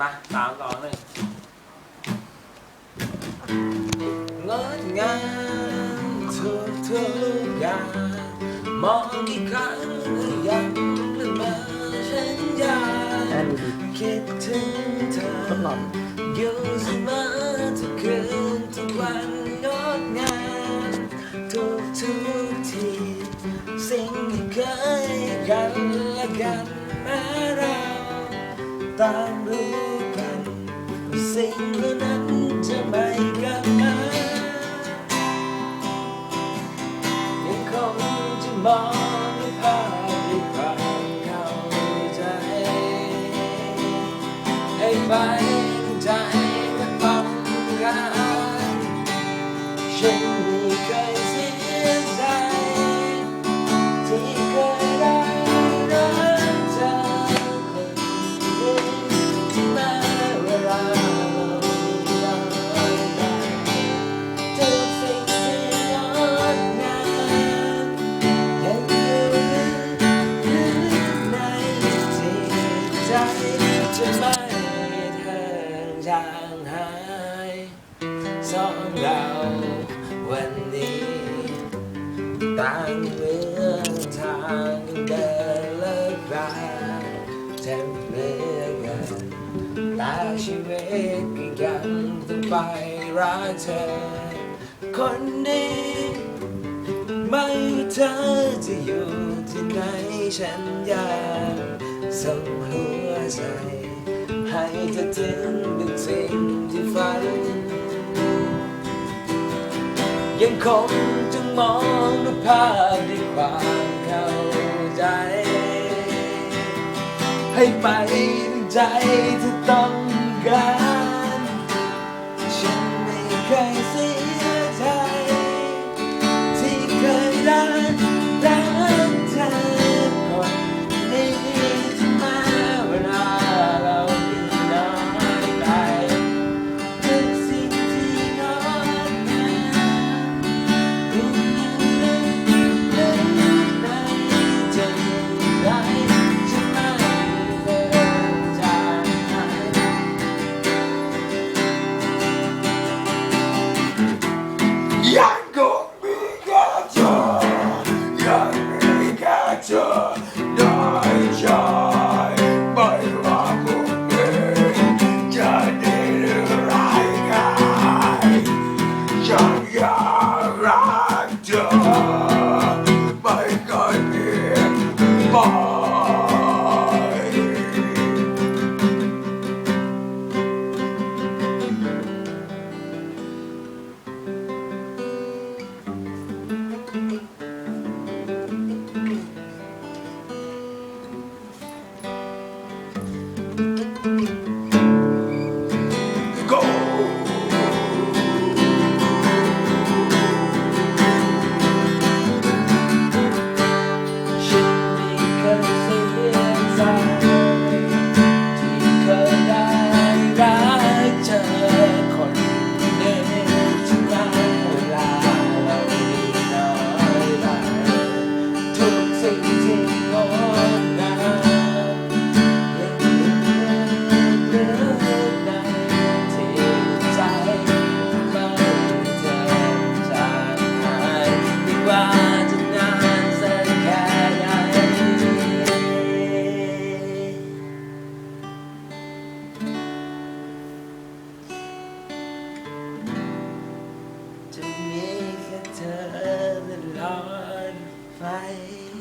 มาสามสองหนึ่งงดงามทุกทุกๆอย่างมองกี่ครั้งก็ยังละเมอฉันยาแอนดูดิคิดถึงเธอทดลองอยู่เสมอทุกคืนทุกวันงดงามทุกทุกทีสิ่งที่เคยกันและกันแม้เรา ต่างรู้กันว่ จางหายสองเราวันนี้ต่างเมืองทางเดินเลิกราแทบเหมือกันแต่ชีวิตก็ยังต้องไปรักเธอ คนดีไม่ว่าเธอจะอยู่ที่ไหนฉันอยากส่งหัวใจ ให้เธอถึงทุกสิ่งที่ฝัน ยังคงจะมองดูภาพด้วยความเข้าใจ ให้ไปถึงใจที่ต้องการ จะมีแค่เธอตลอดไป